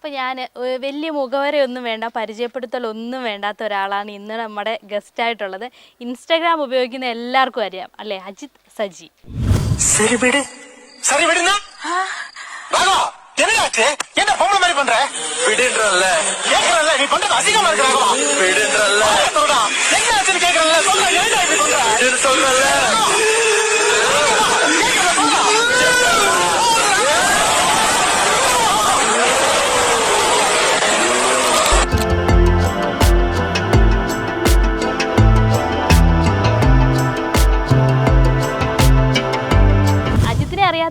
അപ്പോൾ ഞാൻ വലിയ മുഖവരയൊന്നും വേണ്ട പരിചയപ്പെടുത്തലൊന്നും വേണ്ടാത്ത ഒരാളാണ് ഇന്ന് നമ്മുടെ ഗസ്റ്റായിട്ടുള്ളത് ഇൻസ്റ്റാഗ്രാം ഉപയോഗിക്കുന്ന എല്ലാവർക്കും അറിയാം അല്ലേ അജിത് സജി சரி விடு சரி விடுனா ராகா என்னடாச்சு என்ன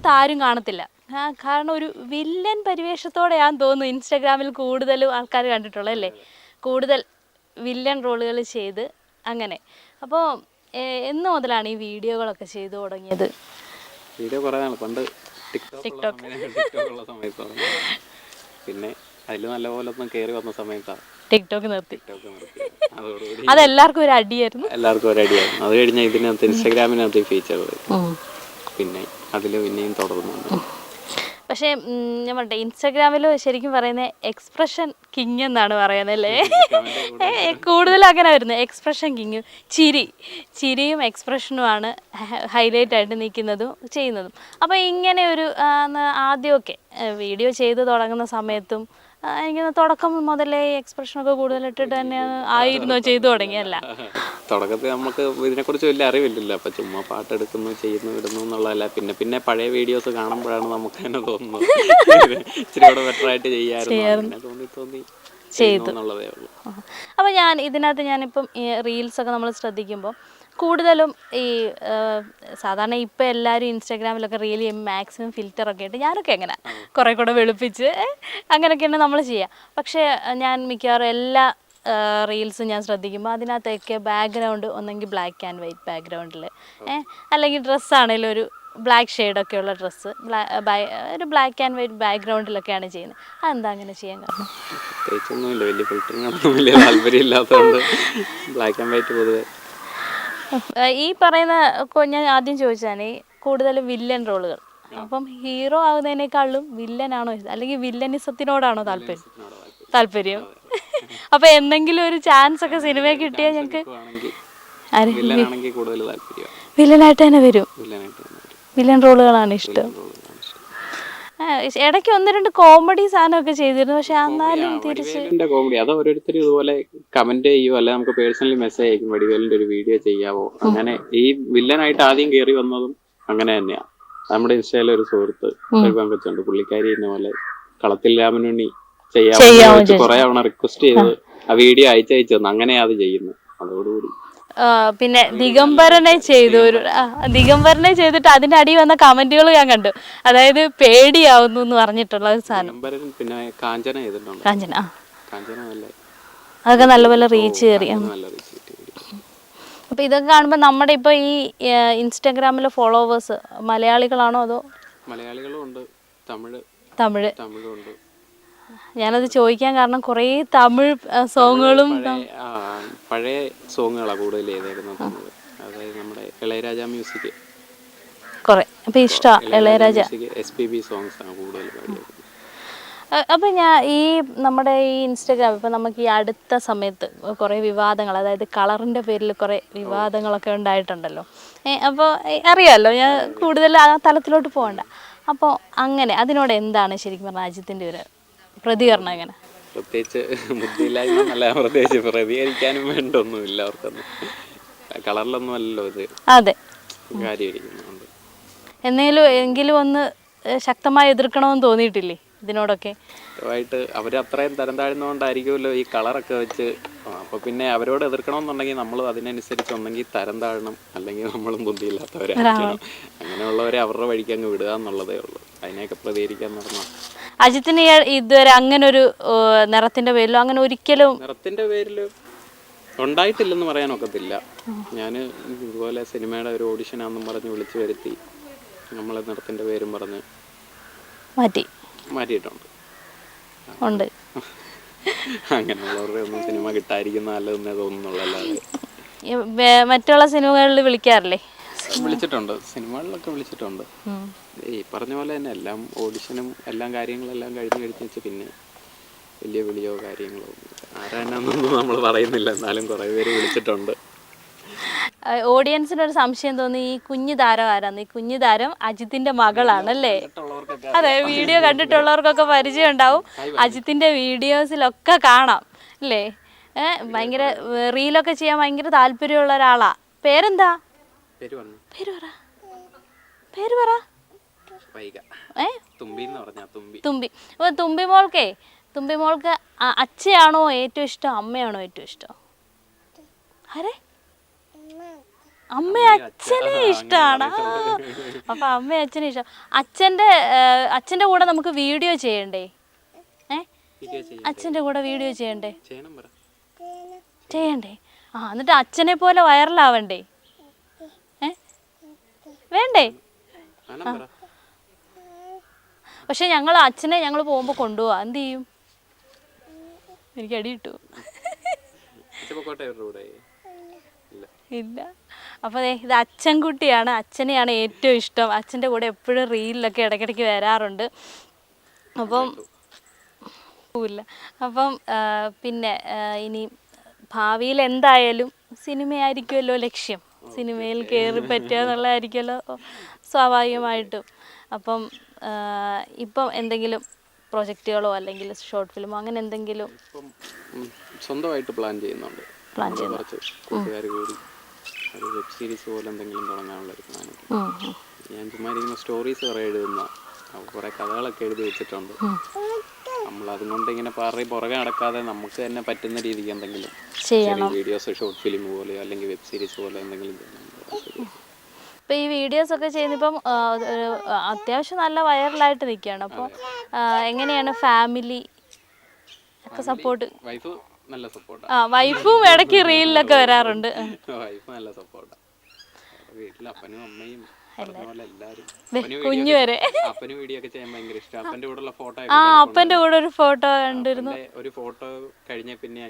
അറിയാത്ത ആരും കാണത്തില്ല കാരണം ഒരു വില്ലൻ പരിവേഷത്തോടെയാന്ന് തോന്നുന്നു ഇൻസ്റ്റാഗ്രാമിൽ കൂടുതലും ആൾക്കാർ കണ്ടിട്ടുള്ളത് അല്ലേ? കൂടുതൽ വില്ലൻ റോളുകൾ ചെയ്ത് അങ്ങനെ. അപ്പോൾ എന്ന് മുതലാണ് ഈ വീഡിയോകളൊക്കെ ചെയ്തു തുടങ്ങിയത്? വീഡിയോ കുറേ പണ്ട് ടിക്ടോക്ക്. പിന്നെ അതിൽ നല്ലപോലെ ഒന്നും കയറി വന്ന സമയത്താണ് ടിക്ടോക്ക് നിർത്തി. അതോടുകൂടി അതെല്ലാവർക്കും ഒരു അടിയായിരുന്നു. എല്ലാവർക്കും ഒരു അടിയായിരുന്നു. അത് കഴിഞ്ഞാൽ ഇതിനകത്ത് ഇൻസ്റ്റാഗ്രാമിനകത്ത് ഫീച്ചർ പിന്നെ അതിൽ പിന്നെയും തുടർന്നു പക്ഷേ ഞാൻ പറയട്ടെ ഇൻസ്റ്റാഗ്രാമിൽ ശരിക്കും പറയുന്നത് എക്സ്പ്രഷൻ കിങ് എന്നാണ് പറയുന്നത് അല്ലേ? കൂടുതൽ അങ്ങനെ വരുന്നത്. എക്സ്പ്രഷൻ കിങ് ചിരി. ചിരിയും എക്സ്പ്രഷനുമാണ് ഹൈലൈറ്റ് ആയിട്ട് നിൽക്കുന്നതും ചെയ്യുന്നതും. അപ്പോൾ ഇങ്ങനെ ഒരു ആദ്യമൊക്കെ വീഡിയോ ചെയ്ത് തുടങ്ങുന്ന സമയത്തും എനിക്ക് തുടക്കം മുതലേ എക്സ്പ്രഷനൊക്കെ കൂടുതലിട്ടിട്ട് തന്നെ ആയിരുന്നോ ചെയ്തു തുടങ്ങിയല്ല തുടക്കത്തിൽ നമുക്ക് ഇതിനെക്കുറിച്ച് വലിയ അറിവില്ലല്ലോ. അപ്പം ചുമ്മാ പാട്ടെടുക്കുന്നു ചെയ്യുന്നു ഇടുന്നു എന്നുള്ളതല്ല. പിന്നെ പിന്നെ പഴയ വീഡിയോസ് കാണുമ്പോഴാണ് നമുക്ക് തന്നെ തോന്നുന്നത് ഇച്ചിരി കൂടെ ബെറ്റർ ആയിട്ട് ചെയ്യാമായിരുന്നു അങ്ങനെ തോന്നി തോന്നി ചെയ്തു. അപ്പോൾ ഞാൻ ഇതിനകത്ത് ഞാനിപ്പം ഈ റീൽസൊക്കെ നമ്മൾ ശ്രദ്ധിക്കുമ്പോൾ കൂടുതലും ഈ സാധാരണ ഇപ്പം എല്ലാവരും ഇൻസ്റ്റാഗ്രാമിലൊക്കെ റീൽ ചെയ്യും മാക്സിമം ഫിൽറ്ററൊക്കെ ഇട്ട് ഞാനൊക്കെ എങ്ങനെ കുറേ കൂടെ വെളുപ്പിച്ച് അങ്ങനെയൊക്കെയാണ് നമ്മൾ ചെയ്യുക പക്ഷേ ഞാൻ മിക്കവാറും എല്ലാ റീൽസും ഞാൻ ശ്രദ്ധിക്കുമ്പോൾ അതിനകത്തൊക്കെ ബാക്ക്ഗ്രൗണ്ട് ഒന്നെങ്കിൽ ബ്ലാക്ക് ആൻഡ് വൈറ്റ് ബാക്ക്ഗ്രൗണ്ടിൽ ഏഹ് അല്ലെങ്കിൽ ഡ്രസ്സാണെങ്കിലും ഒരു ബ്ലാക്ക് ഷെയ്ഡൊക്കെ ഉള്ള ഡ്രസ്സ് ഒരു ബ്ലാക്ക് ആൻഡ് വൈറ്റ് ബാക്ക്ഗ്രൗണ്ടിലൊക്കെയാണ് ചെയ്യുന്നത് അതെന്താ അങ്ങനെ ചെയ്യാൻ കാരണം? പ്രത്യേകിച്ചൊന്നുമില്ല വലിയ ബ്ലാക്ക് ആൻഡ് വൈറ്റ് പൊതുവെ. ഈ പറയുന്ന ഞാൻ ആദ്യം ചോദിച്ചാണ് ഈ കൂടുതലും വില്ലൻ റോളുകൾ അപ്പം ഹീറോ ആകുന്നതിനേക്കാളും വില്ലനാണോ? അല്ലെങ്കിൽ വില്ലനിസത്തിനോടാണോ താല്പര്യം? താല്പര്യം. അപ്പൊ എന്തെങ്കിലും ഒരു ചാൻസ് ഒക്കെ സിനിമ കിട്ടിയാൽ താല്പര്യമാണ്. വില്ലനായിട്ട് തന്നെ വരും. വില്ലൻ റോളുകളാണ് ഇഷ്ടം. ഇടയ്ക്ക് ഒന്ന് രണ്ട് കോമഡി സാധനമൊക്കെ ചെയ്തിരുന്നു. പക്ഷെ എന്നാലും തിരിച്ച് കോമഡി അത് ഓരോരുത്തർ ഇതുപോലെ കമന്റ് ചെയ്യുമോ അല്ലെ നമുക്ക് പേഴ്സണലി മെസ്സേജ് അയക്കും. വടിവേലിന്റെ ഒരു വീഡിയോ ചെയ്യാവോ. അങ്ങനെ ഈ വില്ലനായിട്ട് ആദ്യം കയറി വന്നതും അങ്ങനെ തന്നെയാ. നമ്മുടെ ഇൻസ്റ്റയിലെ ഒരു സുഹൃത്ത് ഒരു പങ്കുണ്ട് പുള്ളിക്കാരി എന്ന പോലെ കളത്തിൽ രാമനുണ്ണി ചെയ്യാമോ കുറെ തവണ റിക്വസ്റ്റ് ചെയ്ത് ആ. വീഡിയോ അയച്ചയച്ചു തന്നു. അങ്ങനെയാ അത് ചെയ്യുന്നു അതോടുകൂടി. പിന്നെ ദിഗംബരനെ ചെയ്തു. ഒരു ദിഗംബരനെ ചെയ്തിട്ട് അതിന്റെ അടി വന്ന കമന്റുകൾ ഞാൻ കണ്ടു. അതായത് പേടിയാവുന്നു എന്ന് പറഞ്ഞിട്ടുള്ള ഒരു സാധനം. പിന്നെ കാഞ്ചന ചെയ്തിട്ടുണ്ട്. കാഞ്ചന അതൊക്കെ നല്ലപോലെ റീച്ച് കയറി. അപ്പൊ ഇതൊക്കെ കാണുമ്പോൾ നമ്മുടെ ഇപ്പൊ ഈ ഇൻസ്റ്റാഗ്രാമിലെ ഫോളോവേഴ്സ് മലയാളികളാണോ അതോ മലയാളികളും ഉണ്ട്. തമിഴ് തമിഴ്. തമിഴും ഉണ്ട്. ഞാനത് ചോദിക്കാൻ കാരണം കുറേ തമിഴ് സോങ്ങുകളും പഴയ സോങ്ങുകളാണ് കൂടുതൽ ചെയ്തേക്കുന്നത് അതായത് നമ്മുടെ ഇളയരാജ മ്യൂസിക്. കുറെ. അപ്പൊ ഇഷ്ടമാണ് Ilaiyaraaja S P B songs ആണ് കൂടുതൽ പാടിയത് അ- അപ്പൊ ഞാൻ ഈ നമ്മുടെ ഈ ഇൻസ്റ്റഗ്രാം ഇപ്പൊ നമുക്ക് ഈ അടുത്ത സമയത്ത് കുറെ വിവാദങ്ങൾ അതായത് കളറിന്റെ പേരിൽ കുറെ വിവാദങ്ങളൊക്കെ ഉണ്ടായിട്ടുണ്ടല്ലോ. അപ്പോൾ അറിയാമല്ലോ ഞാൻ കൂടുതൽ ആ തലത്തിലോട്ട് പോകണ്ട. അപ്പോൾ അങ്ങനെ അതിനോട് എന്താണ് ശരിക്കും പറഞ്ഞാൽ അജിത്തിന്റെ ഒരു പ്രതികരണം എങ്ങനെ പ്രത്യേകിച്ച് ബുദ്ധിയില്ലായ്മ എന്നല്ല പ്രത്യേകിച്ച് പ്രതികരിക്കാനും വേണ്ട ഒന്നുമില്ല അവർക്കൊന്നും. കളറിലൊന്നും അല്ലല്ലോ ഇത്. അതെ. എന്തെങ്കിലും എങ്കിലും ഒന്ന് ശക്തമായി എതിർക്കണമെന്ന് തോന്നിയിട്ടില്ലേ? ഇതിനോടൊക്കെ. ആയിട്ട് അവർ അത്രയും തരം താഴ്ന്നുകൊണ്ടായിരിക്കുമല്ലോ ഈ കളറൊക്കെ വെച്ച്. അപ്പോൾ അപ്പൊ പിന്നെ അവരോട് എതിർക്കണമെന്നുണ്ടെങ്കിൽ നമ്മൾ അതിനനുസരിച്ച് ഒന്നെങ്കിൽ തരം താഴണം അല്ലെങ്കിൽ നമ്മളും ബുദ്ധിയില്ലാത്തവരായിരിക്കണം. അങ്ങനെയുള്ളവരെ അവരുടെ വഴിക്ക് അങ്ങ് വിടുക എന്നുള്ളതേ ഉള്ളൂ. അതിനെയൊക്കെ പ്രതികരിക്കാൻ നടന്നു? അജിത്തിന് ഇതുവരെ അങ്ങനെ ഒരു നിറത്തിന്റെ പേരിലോ അങ്ങനെ ഒരിക്കലും നിറത്തിന്റെ പേരിൽ ഉണ്ടായിട്ടില്ലെന്ന് പറയാൻ ഒക്കത്തില്ല. ഞാൻ ഇതുപോലെ സിനിമയുടെ ഒരു ഓഡിഷനാന്നും പറഞ്ഞ് വിളിച്ചു വരുത്തി. നമ്മളെ നിറത്തിന്റെ പേരും പറഞ്ഞ്. മാറ്റി. മാറ്റിയിട്ടുണ്ട്. ഉണ്ട്. അങ്ങനെയുള്ളവരുടെ ഒന്നും സിനിമ കിട്ടാതിരിക്കുന്ന നല്ലതെന്നേ തോന്നുന്നുള്ളൂ അല്ലാതെ ഈ വേ- മറ്റുള്ള സിനിമകളിൽ വിളിക്കാറില്ലേ? വിളിച്ചിട്ടുണ്ട്. സിനിമകളിലൊക്കെ വിളിച്ചിട്ടുണ്ട്. ഈ പറഞ്ഞ പോലെ തന്നെ എല്ലാം ഓഡിഷനും എല്ലാം കാര്യങ്ങളെല്ലാം കഴിഞ്ഞ് കഴിഞ്ഞ് വെച്ച് പിന്നെ വലിയ വിളിയോ കാര്യങ്ങളോ ആരാണെന്നൊന്നും നമ്മൾ പറയുന്നില്ല. എന്നാലും കുറേ പേര് വിളിച്ചിട്ടുണ്ട്. ഓഡിയൻസിന് ഒരു സംശയം തോന്നി ഈ കുഞ്ഞു താരം ആരാന്ന്? ഈ കുഞ്ഞു താരം അജിത്തിന്റെ മകളാണല്ലേ? അതെ വീഡിയോ കണ്ടിട്ടുള്ളവർക്കൊക്കെ പരിചയം ഉണ്ടാവും അജിത്തിന്റെ വീഡിയോസിലൊക്കെ കാണാം അല്ലേ? ഭയങ്കര റീലൊക്കെ ചെയ്യാൻ ഭയങ്കര താല്പര്യമുള്ള ഒരാളാ. പേരെന്താ? പേര് പറ. പേര് പറ. തുമ്പി അപ്പൊ തുമ്പി മോൾക്കേ തുമ്പി മോൾക്ക് അച്ഛയാണോ ഏറ്റവും ഇഷ്ടം അമ്മയാണോ ഏറ്റവും ഇഷ്ടം? ആരെ? അമ്മ അച്ഛനെ ഇഷ്ടമാണ് അപ്പൊ അമ്മ അച്ഛനെ ഇഷ്ടം. അച്ഛന്റെ അച്ഛന്റെ കൂടെ നമുക്ക് വീഡിയോ ചെയ്യണ്ടേ? ഏ? അച്ഛന്റെ കൂടെ വീഡിയോ ചെയ്യണ്ടേ? ചെയ്യണ്ടേ? ആ എന്നിട്ട് അച്ഛനെ പോലെ വൈറലാവണ്ടേ? ഏ? വേണ്ടേ? പക്ഷെ ഞങ്ങൾ അച്ഛനെ ഞങ്ങൾ പോകുമ്പോൾ കൊണ്ടുപോവാ. എന്ത് ചെയ്യും? എനിക്ക് അടി കിട്ടു. ഇല്ല. അപ്പോൾ ഇത് അച്ഛൻകുട്ടിയാണ്. അച്ഛനെയാണ് ഏറ്റവും ഇഷ്ടം. അച്ഛന്റെ കൂടെ എപ്പോഴും റീലിലൊക്കെ ഇടയ്ക്കിടയ്ക്ക് വരാറുണ്ട്. അപ്പം ഇല്ല. അപ്പം പിന്നെ ഇനി ഭാവിയിൽ എന്തായാലും സിനിമയായിരിക്കുമല്ലോ ലക്ഷ്യം. സിനിമയിൽ കയറി പറ്റുക എന്നുള്ളതായിരിക്കുമല്ലോ സ്വാഭാവികമായിട്ടും. അപ്പം ഇപ്പം എന്തെങ്കിലും പ്രോജക്റ്റുകളോ അല്ലെങ്കിൽ ഷോർട്ട് ഫിലിമോ അങ്ങനെ എന്തെങ്കിലും സ്വന്തമായിട്ട് പ്ലാൻ ചെയ്യുന്നുണ്ട്. പ്ലാൻ ചെയ്യുന്നു. ഒരു വെബ് സീരീസ് പോലെ എന്തെങ്കിലും തുടങ്ങാനുള്ള ഒരു പ്ലാനൊക്കെ ഉം. ഞാൻ ചുമ്മാ ഇരിക്കുന്ന സ്റ്റോറീസ് കുറേ എഴുതുന്ന കുറേ കഥകളൊക്കെ എഴുതി വെച്ചിട്ടുണ്ട്. നമ്മൾ അതുകൊണ്ട് ഇങ്ങനെ പറയും പുറകെ നടക്കാതെ നമുക്ക് തന്നെ പറ്റുന്ന രീതിക്ക് എന്തെങ്കിലും ചെയ്യണം. വീഡിയോസ് ഷോർട്ട് ഫിലിം പോലെ അല്ലെങ്കിൽ വെബ് സീരീസ് പോലെ എന്തെങ്കിലും ഇപ്പൊ ഈ വീഡിയോസ് ഒക്കെ ചെയ്യുന്നിപ്പം അത്യാവശ്യം നല്ല വൈറലായിട്ട് നിൽക്കുകയാണ്. അപ്പോൾ എങ്ങനെയാണ് ഫാമിലി ഒക്കെ സപ്പോർട്ട് വൈഫ് നല്ല സപ്പോർട്ടാണ് ആ. വൈഫും ഇടയ്ക്ക് റീലിലൊക്കെ വരാറുണ്ട്. വൈഫ് നല്ല സപ്പോർട്ടാണ് വീട്ടിൽ അപ്പനും അമ്മയും കുഞ്ഞു വരെ. അപ്പന് വീഡിയോ ഒക്കെ ചെയ്യാൻ ഭയങ്കര ഇഷ്ടം. അപ്പന്റെ കൂടെയുള്ള ഫോട്ടോ ആ അപ്പന്റെ കൂടെ ഒരു ഫോട്ടോ കണ്ടിരുന്നു. ഒരു ഫോട്ടോ കഴിഞ്ഞ പിന്നെ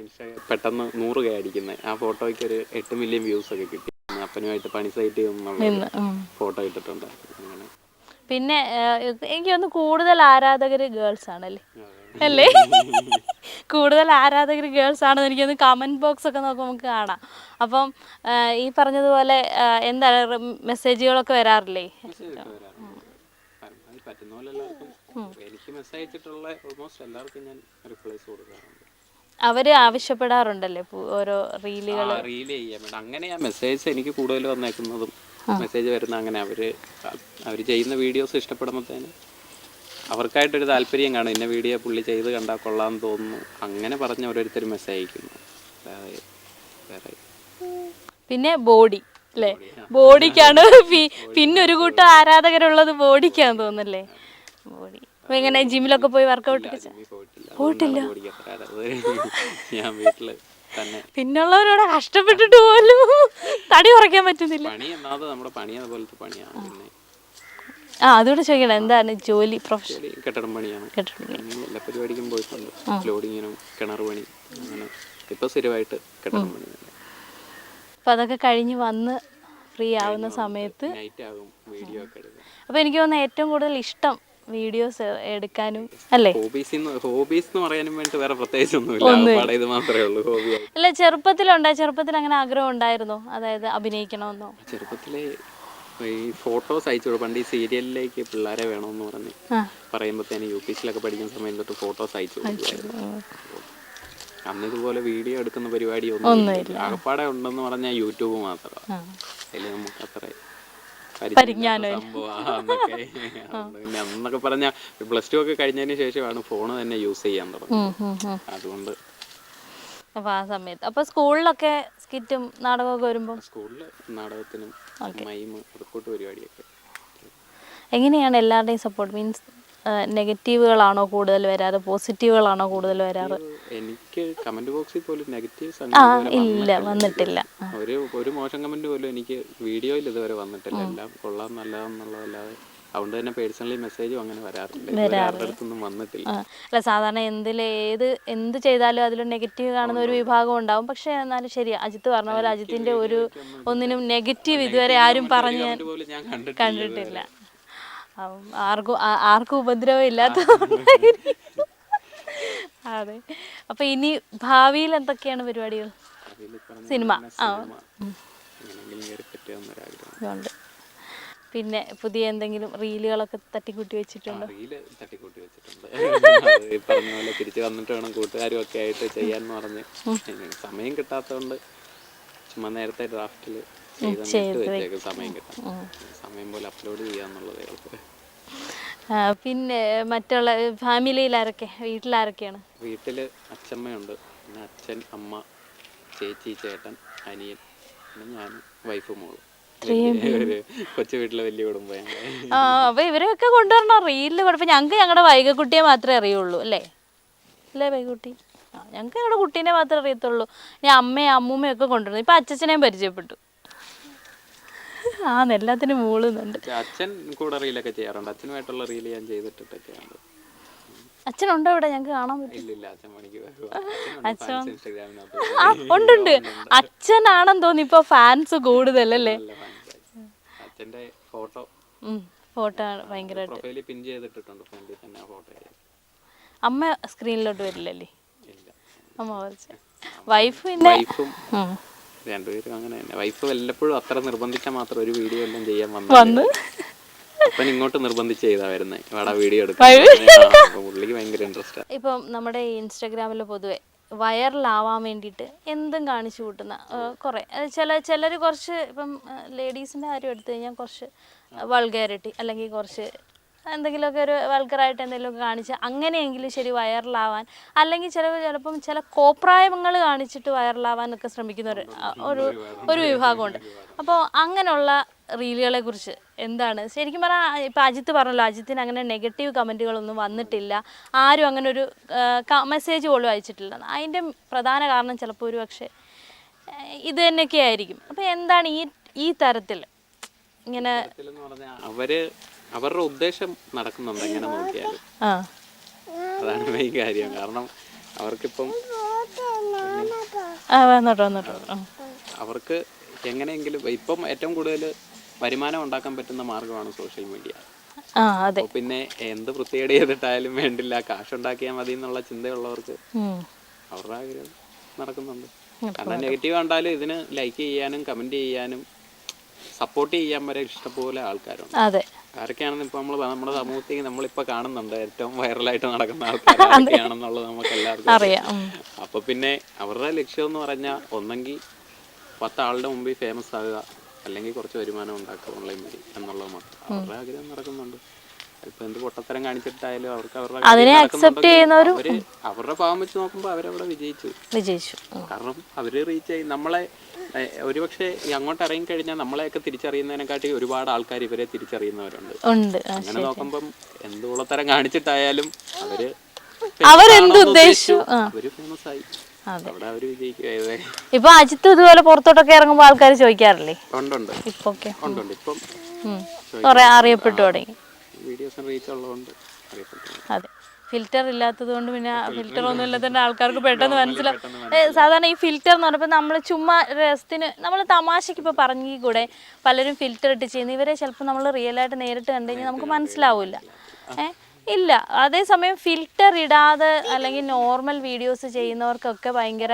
പെട്ടെന്ന് നൂറ് കെ അടിക്കുന്നത് ആ ഫോട്ടോയ്ക്ക് ഒരു എട്ട് മില്യൺ വ്യൂസ് ഒക്കെ കിട്ടി. അപ്പനുമായിട്ട് പണി സൈറ്റ് ഫോട്ടോ ഇട്ടിട്ടുണ്ട്. പിന്നെ എനിക്ക് തോന്നുന്നു കൂടുതൽ ആരാധകർ ഗേൾസ് ആണല്ലേ? അല്ലേ? കൂടുതൽ ആരാധകർ ഗേൾസ് ആണെന്ന് എനിക്കൊന്ന് കമന്റ് ബോക്സ് ഒക്കെ നോക്കുമ്പോൾ നമുക്ക് കാണാം. അപ്പം ഈ പറഞ്ഞതുപോലെ എന്താ മെസ്സേജുകളൊക്കെ വരാറില്ലേ? എനിക്ക് മെസ്സേജ് അയച്ചിട്ടുള്ള ഓൾമോസ്റ്റ് എല്ലാവർക്കും ഞാൻ റിപ്ലൈസ് കൊടുക്കാറുണ്ട്. അവർ ആവശ്യപ്പെടാറുണ്ടല്ലേ? ഓരോ റീലുകൾ റീൽ ചെയ്യാൻ അങ്ങനെ മെസ്സേജ് എനിക്ക് കൂടുതൽ വന്നേക്കുന്നതും മെസ്സേജ് വരുന്ന അങ്ങനെ അവർ അവർ ചെയ്യുന്ന വീഡിയോസ് ഇഷ്ടപ്പെടുമ്പോഴത്തേന് അവർക്കായിട്ടൊരു താല്പര്യം കാണും. ഇന്ന വീഡിയോ പുള്ളി ചെയ്ത് കണ്ടാൽ കൊള്ളാം തോന്നുന്നു. അങ്ങനെ പറഞ്ഞ് ഓരോരുത്തർ മെസ്സേജ് അയക്കുന്നു. പിന്നെ ബോഡി അല്ലേ? ബോഡിക്കാണ് പിന്നെ ഒരു കൂട്ടം ആരാധകരുള്ളത് ബോഡിക്കാന്ന് തോന്നല്ലേ ബോഡി. അപ്പൊ എങ്ങനെ ജിമ്മിലൊക്കെ പോയി വർക്കൗട്ട് ജിമ്മിൽ പോയിട്ടില്ല. ഞാൻ വീട്ടിൽ പിന്നുള്ളവരോട് കഷ്ടപ്പെട്ടിട്ട് പോലും തടി കുറയ്ക്കാൻ പറ്റുന്നില്ല. പണി നമ്മുടെ പണി അതുപോലത്തെ പണിയാണ്. പിന്നെ ആ അതുകൂടെ ചോദിക്കണം എന്താണ് ജോലി പ്രൊഫഷൻ കെട്ടിടം പണിയാണ്. അങ്ങനെ എല്ലാ പരിപാടിക്കും പോയിട്ടുണ്ട്. ലോഡിങ്ങിനും കിണർ പണി അങ്ങനെ ഇപ്പൊ സ്ഥിരമായിട്ട് കെട്ടിടം പണി അപ്പോൾ അപ്പൊ അതൊക്കെ കഴിഞ്ഞ് വന്ന് ഫ്രീ ആവുന്ന സമയത്ത് നൈറ്റ് ആകും വീഡിയോ ഒക്കെ എടുക്കാൻ. അപ്പൊ എനിക്ക് തോന്നുന്നു ഏറ്റവും കൂടുതൽ ഇഷ്ടം വീഡിയോസ് എടുക്കാനും അല്ലേ? ഹോബീസ് ഹോബീസ് എന്ന് പറയാനും വേണ്ടി വേറെ പ്രത്യേകിച്ച് ഒന്നുമില്ല. പാടെ ഇത് മാത്രമേ ഉള്ളൂ ഹോബി അല്ല ചെറുപ്പത്തിലുണ്ടായി ചെറുപ്പത്തിൽ അങ്ങനെ ആഗ്രഹം ഉണ്ടായിരുന്നോ? അതായത് അഭിനയിക്കണമെന്നോ? ചെറുപ്പത്തിലെ ഈ ഫോട്ടോസ് അയച്ചു കൊടുക്കും പണ്ട് ഈ സീരിയലിലേക്ക് പിള്ളേരെ വേണമെന്ന് പറഞ്ഞ് പറയുമ്പോഴത്തേന് യു പി സിയിലൊക്കെ പഠിക്കുന്ന സമയം തൊട്ട് ഫോട്ടോസ് അയച്ചു കൊടുക്കുമായിരുന്നു അന്ന് ഇതുപോലെ വീഡിയോ എടുക്കുന്ന പരിപാടി ഒന്നും ആകപ്പാടെ ഉണ്ടെന്ന് പറഞ്ഞാൽ യൂട്യൂബ് മാത്രമാണ് അതിൽ നമുക്ക് അത്ര പിന്നെ അന്നൊക്കെ പറഞ്ഞ പ്ലസ് ടു ഒക്കെ കഴിഞ്ഞതിന് ശേഷമാണ് ഫോൺ തന്നെ യൂസ് ചെയ്യാൻ തുടങ്ങുന്നത്. അതുകൊണ്ട് അപ്പൊ ആ സമയത്ത്. അപ്പൊ സ്കൂളിലൊക്കെ സ്കിറ്റും നാടകമൊക്കെ വരുമ്പോൾ സ്കൂളിൽ നാടകത്തിനും മൈം റിപ്പോർട്ട് പരിപാടിയൊക്കെ. എങ്ങനെയാണ് എല്ലാവരുടെയും സപ്പോർട്ട് മീൻസ് നെഗറ്റീവുകളാണോ കൂടുതൽ വരാറ്? പോസിറ്റീവുകളാണോ കൂടുതൽ വരാറ്? എനിക്ക് കമന്റ് ബോക്സിൽ പോലും നെഗറ്റീവ്സ് ആ ഇല്ല വന്നിട്ടില്ല. ഒരു ഒരു മോശം കമന്റ് പോലും എനിക്ക് വീഡിയോയിൽ ഇതുവരെ വന്നിട്ടില്ല. എല്ലാം കൊള്ളാം നല്ലതെന്നുള്ളതല്ലാതെ അതുകൊണ്ട് തന്നെ പേഴ്സണലി മെസ്സേജും അങ്ങനെ വരാറില്ല. അടുത്തൊന്നും വന്നിട്ടില്ല. അല്ല സാധാരണ എന്തിൽ ഏത് എന്ത് ചെയ്താലും അതിൽ നെഗറ്റീവ് കാണുന്ന ഒരു വിഭാഗം ഉണ്ടാവും. പക്ഷെ എന്നാലും ശരി അജിത്ത് പറഞ്ഞ പോലെ അജിത്തിന്റെ ഒരു ഒന്നിനും നെഗറ്റീവ് ഇതുവരെ ആരും പറഞ്ഞു ഞാൻ കണ്ടിട്ടില്ല ആർക്കും ആർക്കും ഉപദ്രവം ഇല്ലാത്ത അതെ. അപ്പൊ ഇനി ഭാവിയിൽ എന്തൊക്കെയാണ് പരിപാടികൾ? സിനിമ. ആ. ഉണ്ട്. പിന്നെ പുതിയ എന്തെങ്കിലും റീലുകളൊക്കെ തട്ടിക്കൂട്ടി വെച്ചിട്ടുണ്ടോ? റീൽ തട്ടിക്കൂട്ടി വെച്ചിട്ടുണ്ട്. ഈ പറഞ്ഞ പോലെ തിരിച്ചു വന്നിട്ട് വേണം കൂട്ടുകാരും ഒക്കെ ആയിട്ട് ചെയ്യാന്ന് പറഞ്ഞ്. സമയം കിട്ടാത്തതുകൊണ്ട് ചുമ്മാ നേരത്തെ ഡ്രാഫ്റ്റിൽ ചെയ്ത് വെച്ചേക്കും സമയം കിട്ടാം സമയം പോലെ അപ്ലോഡ് ചെയ്യാന്നുള്ളതേ പിന്നെ മറ്റുള്ള ഫാമിലിയിലാരൊക്കെ? വീട്ടിലാരൊക്കെയാണ്? വീട്ടിൽ വീട്ടിൽ അച്ഛമ്മയുണ്ട്. പിന്നെ അച്ഛൻ അമ്മ ചേച്ചി ചേട്ടൻ അനിയൻ പിന്നെ ഞാൻ വൈഫ് മോളും. കൊച്ചു വീട്ടിലെ വലിയ കുടുംബം ആ അപ്പൊ ഇവരെയൊക്കെ കൊണ്ടുവരണം? റീലിൽ കുഴപ്പം ഞങ്ങക്ക് ഞങ്ങളുടെ വൈകക്കുട്ടിയെ മാത്രമേ അറിയുള്ളൂ അല്ലേ? അല്ലേ വൈകുട്ടി ആ ഞങ്ങൾക്ക് ഞങ്ങളുടെ കുട്ടീനെ മാത്രമേ അറിയത്തുള്ളൂ. ഞാൻ അമ്മയും അമ്മൂമ്മയും ഒക്കെ കൊണ്ടുവരുന്നു. ഇപ്പൊ അച്ഛനെയും പരിചയപ്പെട്ടു. ആ എല്ലാത്തിനും മൂളുന്നുണ്ട് അച്ഛൻ കൂടെ റീലൊക്കെ ചെയ്യാറുണ്ട്. അച്ഛനുമായിട്ടുള്ള റീൽ ഞാൻ ചെയ്തിട്ടിട്ടൊക്കെയാണ്. അച്ഛനുണ്ടോ ഇവിടെ? ഞങ്ങൾക്ക് കാണാൻ പറ്റും. ഉണ്ടുണ്ട്. അച്ഛനാണെന്ന് തോന്നി ഇപ്പൊ ഫാൻസ് കൂടുതലല്ലേ? ഫോട്ടോ ഫോട്ടോ ഭയങ്കരമായിട്ട് അമ്മ സ്ക്രീനിലോട്ട് വരില്ലല്ലേ? അമ്മ കുറച്ച് വൈഫ് പിന്നെ. രണ്ടുപേരും അങ്ങനെ തന്നെ. വൈഫ് വല്ലപ്പോഴും അത്ര നിർബന്ധിച്ചാൽ മാത്രം ഒരു വീഡിയോ എല്ലാം ചെയ്യാൻ വന്ന് വന്നു. അപ്പൻ ഇങ്ങോട്ട് നിർബന്ധിച്ച് ചെയ്താ വരുന്നേ. വാടാ വീഡിയോ എടുക്കാം. പുള്ളിക്ക് ഭയങ്കര ഇൻട്രസ്റ്റ് ഇപ്പം നമ്മുടെ ഇൻസ്റ്റാഗ്രാമിൽ പൊതുവെ വൈറലാവാൻ വേണ്ടിയിട്ട് എന്തും കാണിച്ചു കൂട്ടുന്ന കുറേ ചില ചിലർ കുറച്ച് ഇപ്പം ലേഡീസിന്റെ കാര്യം എടുത്തു കഴിഞ്ഞാൽ കുറച്ച് വൾഗാരിറ്റി അല്ലെങ്കിൽ കുറച്ച് എന്തെങ്കിലുമൊക്കെ ഒരു വൾക്കറായിട്ട് എന്തെങ്കിലുമൊക്കെ കാണിച്ച് അങ്ങനെയെങ്കിലും ശരി വൈറലാവാൻ അല്ലെങ്കിൽ ചില ചിലപ്പം ചില കോപ്രായങ്ങൾ കാണിച്ചിട്ട് വൈറലാവാനൊക്കെ ശ്രമിക്കുന്ന ഒരു ഒരു വിഭാഗമുണ്ട്. അപ്പോൾ അങ്ങനെയുള്ള റീലുകളെ കുറിച്ച് എന്താണ്? ശരിക്കും പറഞ്ഞാൽ ഇപ്പം അജിത്ത് പറഞ്ഞല്ലോ അജിത്തിന് അങ്ങനെ നെഗറ്റീവ് കമന്റുകളൊന്നും വന്നിട്ടില്ല. ആരും അങ്ങനെ ഒരു മെസ്സേജ് പോലും അയച്ചിട്ടില്ല. അതിന്റെ പ്രധാന കാരണം ചിലപ്പോൾ ഒരു പക്ഷേ ഇത് തന്നെയൊക്കെ ആയിരിക്കും. അപ്പോൾ എന്താണ് ഈ ഈ തരത്തിൽ ഇങ്ങനെ അവർ അവരുടെ ഉദ്ദേശം നടക്കുന്നുണ്ട് ഇങ്ങനെ നോക്കിയാൽ അതാണ് മെയിൻ കാര്യം. കാരണം അവർക്കിപ്പം വന്നോട്ടോ വന്നോട്ടോ. അവർക്ക് എങ്ങനെയെങ്കിലും ഇപ്പം ഏറ്റവും കൂടുതൽ വരുമാനം ഉണ്ടാക്കാൻ പറ്റുന്ന മാർഗമാണ് സോഷ്യൽ മീഡിയ പിന്നെ എന്ത് വൃത്തികേട് ചെയ്തിട്ടായാലും വേണ്ടില്ല. കാശുണ്ടാക്കിയാൽ മതി എന്നുള്ള ചിന്തയുള്ളവർക്ക്. അവരുടെ ആഗ്രഹം നടക്കുന്നുണ്ട്. കാരണം നെഗറ്റീവ് കണ്ടാലും ഇതിന് ലൈക്ക് ചെയ്യാനും കമന്റ് ചെയ്യാനും സപ്പോർട്ട് ചെയ്യാൻ വരെ ഇഷ്ടപോലെ ആൾക്കാരുണ്ട്. ആരൊക്കെയാണെന്ന് ഇപ്പൊ നമ്മൾ നമ്മുടെ സമൂഹത്തിൽ നമ്മളിപ്പോ കാണുന്നുണ്ട്. ഏറ്റവും വൈറലായിട്ട് നടക്കുന്ന ആൾക്കാരൊക്കെയാണെന്നുള്ളത് നമുക്ക് എല്ലാവർക്കും അറിയാം. അപ്പൊ പിന്നെ അവരുടെ ലക്ഷ്യം എന്ന് പറഞ്ഞാൽ ഒന്നെങ്കിൽ പത്താളുടെ മുമ്പിൽ ഫേമസ് ആകുക. അല്ലെങ്കിൽ കുറച്ച് വരുമാനം ഉണ്ടാക്കുക ഓൺലൈൻ വഴി എന്നുള്ളത് മാത്രം. അവരുടെ ആഗ്രഹം നടക്കുന്നുണ്ട്. ഇപ്പൊ എന്ത് പൊട്ടത്തരം കാണിച്ചിട്ടായാലും അവർക്ക് അവരുടെ അതിനെ അക്സെപ്റ്റ് ചെയ്യുന്നവരും അവർ അവരുടെ ഭാഗം വെച്ച് നോക്കുമ്പോൾ അവരവിടെ വിജയിച്ചു. വിജയിച്ചു. കാരണം അവർ റീച്ച് ആയി നമ്മളെ ഒരുപക്ഷെ അങ്ങോട്ട് ഇറങ്ങി കഴിഞ്ഞാൽ നമ്മളെയൊക്കെ തിരിച്ചറിയുന്നതിനെക്കാട്ടി ഒരുപാട് ആൾക്കാർ ഇവരെ തിരിച്ചറിയുന്നവരുണ്ട്. അങ്ങനെ നോക്കുമ്പം എന്ത് ഉള്ളത്തരം കാണിച്ചിട്ടായാലും അവർ അവരെന്ത് ഉദ്ദേശിച്ചു? അവർ ഫേമസ് ആയി. ഇപ്പൊ അജിത്ത് ഇതുപോലെ പുറത്തോട്ടൊക്കെ ഇറങ്ങുമ്പോൾ ആൾക്കാർ ചോദിക്കാറില്ലേ? കൊറേ ഇപ്പൊ അറിയപ്പെട്ടു തുടങ്ങി അതെ. ഫിൽറ്റർ ഇല്ലാത്തത് കൊണ്ട് പിന്നെ ഫിൽറ്റർ ഒന്നും ഇല്ലാത്തതുകൊണ്ട് ആൾക്കാർക്ക് പെട്ടെന്ന് മനസ്സിലാവും സാധാരണ ഈ ഫിൽറ്റർ എന്ന് പറയുമ്പോൾ നമ്മൾ ചുമ്മാ രസത്തിന് നമ്മൾ തമാശയ്ക്ക് ഇപ്പോൾ പറഞ്ഞെങ്കിൽ കൂടെ പലരും ഫിൽറ്റർ ഇട്ട് ചെയ്യുന്നു. ഇവരെ ചിലപ്പോൾ നമ്മൾ റിയലായിട്ട് നേരിട്ട് കണ്ടു കഴിഞ്ഞാൽ നമുക്ക് മനസ്സിലാവില്ല ഏ? ഇല്ല. അതേസമയം ഫിൽറ്റർ ഇടാതെ അല്ലെങ്കിൽ നോർമൽ വീഡിയോസ് ചെയ്യുന്നവർക്കൊക്കെ ഭയങ്കര